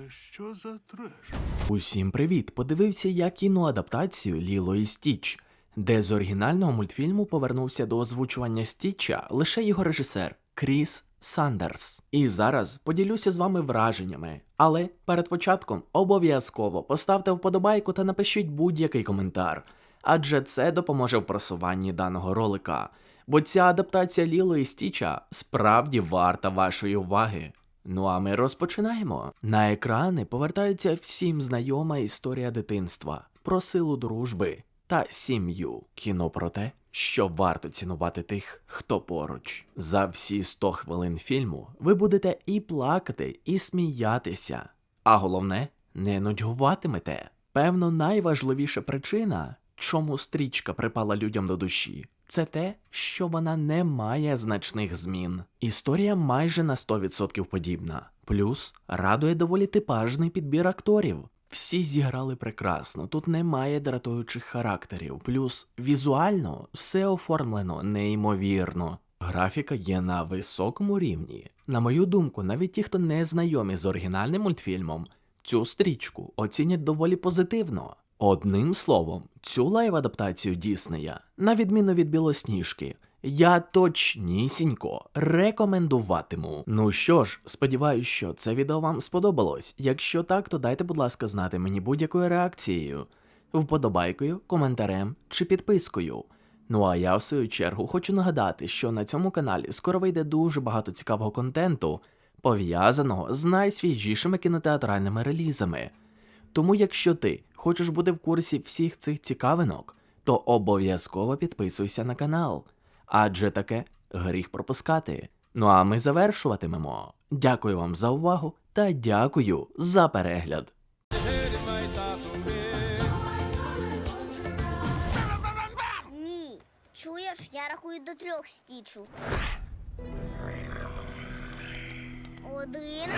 Це що за треш? Усім привіт! Подивився я кіноадаптацію Ліло і Стіч, де з оригінального мультфільму повернувся до озвучування Стіча лише його режисер Кріс Сандерс. І зараз поділюся з вами враженнями. Але перед початком обов'язково поставте вподобайку та напишіть будь-який коментар, адже це допоможе в просуванні даного ролика. Бо ця адаптація Ліло і Стіча справді варта вашої уваги. Ну а ми розпочинаємо. На екрани повертається всім знайома історія дитинства про силу дружби та сім'ю. Кіно про те, що варто цінувати тих, хто поруч. За всі 100 хвилин фільму ви будете і плакати, і сміятися. А головне, не нудьгуватимете. Певно, найважливіша причина, чому стрічка припала людям до душі, це те, що вона не має значних змін. Історія майже на 100% подібна. Плюс радує доволі типажний підбір акторів. Всі зіграли прекрасно, тут немає дратуючих характерів. Плюс візуально все оформлено неймовірно. Графіка є на високому рівні. На мою думку, навіть ті, хто не знайомі з оригінальним мультфільмом, цю стрічку оцінять доволі позитивно. Одним словом, цю лайв-адаптацію Діснея, на відміну від Білосніжки, я точнісінько рекомендуватиму. Ну що ж, сподіваюсь, що це відео вам сподобалось. Якщо так, то дайте, будь ласка, знати мені будь-якою реакцією, вподобайкою, коментарем чи підпискою. Ну а я в свою чергу хочу нагадати, що на цьому каналі скоро вийде дуже багато цікавого контенту, пов'язаного з найсвіжішими кінотеатральними релізами. Тому, якщо ти хочеш бути в курсі всіх цих цікавинок, то обов'язково підписуйся на канал, адже таке гріх пропускати. Ну а ми завершуватимемо. Дякую вам за увагу та дякую за перегляд. Ні. Чуєш, я рахую до трьох стічу. Один.